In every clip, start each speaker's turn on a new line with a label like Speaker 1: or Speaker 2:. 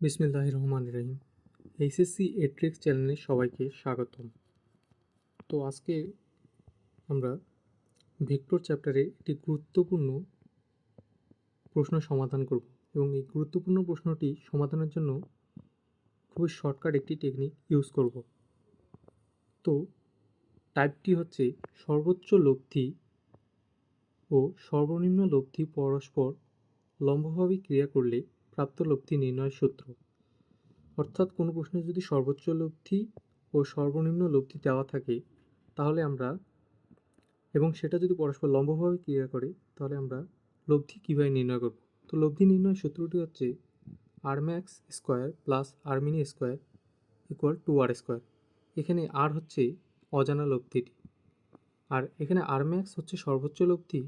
Speaker 1: বিসমিল্লাহ রহমান রহিম এইচএসসি এট্রিক্স চ্যানেলে সবাইকে স্বাগতম। তো আজকে আমরা ভেক্টর চ্যাপ্টারে একটি গুরুত্বপূর্ণ প্রশ্ন সমাধান করব এবং এই গুরুত্বপূর্ণ প্রশ্নটি সমাধানের জন্য খুবই শর্টকাট একটি টেকনিক ইউজ করব। তো টাইপটি হচ্ছে সর্বোচ্চ লব্ধি ও সর্বনিম্ন লব্ধি পরস্পর লম্বভাবে ক্রিয়া করলে প্রাপ্ত লব্ধি নির্ণয়ের সূত্র। অর্থাৎ কোনো প্রশ্নে যদি সর্বোচ্চ লব্ধি ও সর্বনিম্ন লব্ধি দেওয়া থাকে, তাহলে আমরা এবং সেটা যদি পরস্পর লম্বভাবে ক্রিয়া করে, তাহলে আমরা লব্ধি কীভাবে নির্ণয় করব? তো লব্ধি নির্ণয়ের সূত্রটি হচ্ছে R max square plus R mini square equal to R square এখানে আর হচ্ছে অজানা লব্ধিটি। আর এখানে আর ম্যাক্স হচ্ছে সর্বোচ্চ লব্ধি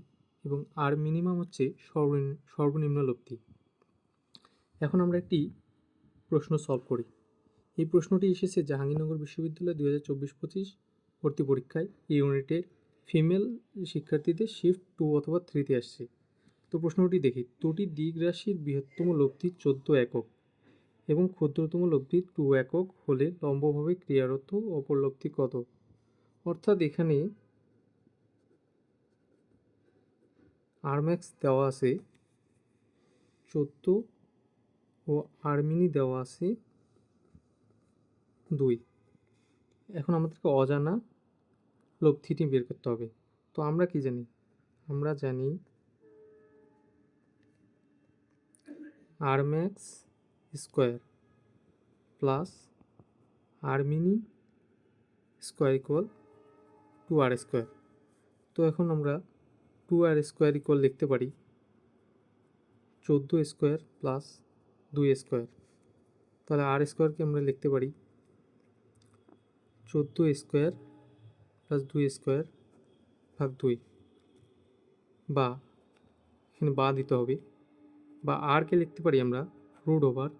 Speaker 1: এবং আর মিনিমাম হচ্ছে সর্বনিম্ন সর্বনিম্ন লব্ধি। এখন আমরা একটি প্রশ্ন সলভ করি। এই প্রশ্নটি এসেছে জাহাঙ্গীরনগর বিশ্ববিদ্যালয় দু হাজার চব্বিশ পঁচিশ ভর্তি পরীক্ষায়। এই ইউনিটের ফিমেল শিক্ষার্থীদের শিফট টু অথবা থ্রিতে আসছে। তো প্রশ্নটি দেখি, দুটি দিক রাশির বৃহত্তম লব্ধি চোদ্দ একক এবং ক্ষুদ্রতম লব্ধি টু একক হলে লম্বভাবে ক্রিয়ারত অপর লব্ধি কত? অর্থাৎ এখানে আরম্যাক্স দেওয়া আছে চোদ্দ ও আর্মিনি দেওয়া আছে দুই। এখন আমাদেরকে অজানা লব্ধিটি বের করতে হবে। তো আমরা কি জানি? আমরা জানি R max square plus R mini square equal to R square. তো এখন আমরা টু আর স্কোয়ার ইকুয়াল লিখতে পারি। চোদ্দ স্কোয়ার প্লাস দুই স্কোয়ার। তাহলে আর স্কোয়ারকে আমরা লিখতে পারি? চোদ্দ স্কোয়ার প্লাস দুই স্কোয়ার ভাগ দুই। বা, এখানে বা দিতে হবে। বা আরকে লিখতে পারি আমরা? রুট ওভার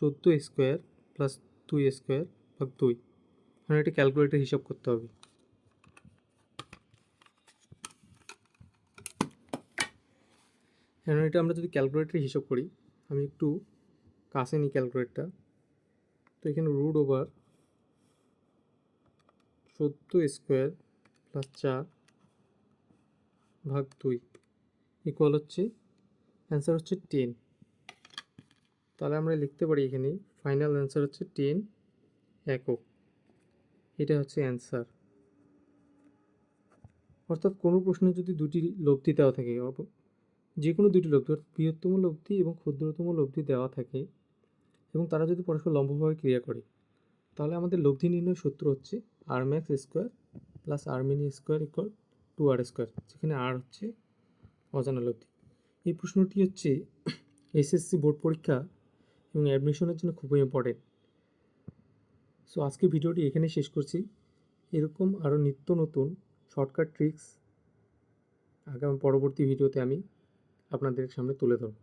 Speaker 1: চোদ্দ স্কোয়ার প্লাস দুই স্কোয়ার ভাগ দুই। এখন এটা ক্যালকুলেটর হিসাব করতে হবে। এখন এটা আমরা যদি ক্যালকুলেটর হিসাব করি আমি একটু কাছে নিই ক্যালকুলেটরটা। তো এখানে রুট ওভার চোদ্দ স্কোয়ার প্লাস চার ভাগ দুই ইকুয়াল হচ্ছে অ্যান্সার হচ্ছে টেন তাহলে আমরা লিখতে পারি এখানে ফাইনাল অ্যান্সার হচ্ছে টেন একক। এটা হচ্ছে অ্যান্সার অর্থাৎ কোনো প্রশ্নে যদি দুটি লব্ধি দেওয়া থাকে যে কোনো দুটি লব্ধি, অর্থাৎ বৃহত্তম লব্ধি এবং ক্ষুদ্রতম লব্ধি দেওয়া থাকে এবং তারা যদি পরস্পর লম্বভাবে ক্রিয়া করে, তাহলে আমাদের লব্ধি নির্ণয় সূত্র হচ্ছে R max square plus R mini square equal to R square যেখানে আর হচ্ছে অজানা লব্ধি। এই প্রশ্নটি হচ্ছে এসএসসি বোর্ড পরীক্ষা এবং অ্যাডমিশনের জন্য খুবই ইম্পর্টেন্ট সো আজকে ভিডিওটি এখানে শেষ করছি। এরকম আরও নিত্য নতুন শর্টকাট ট্রিক্স আগামী, পরবর্তী ভিডিওতে আমি আপনাদের সামনে তুলে ধরব।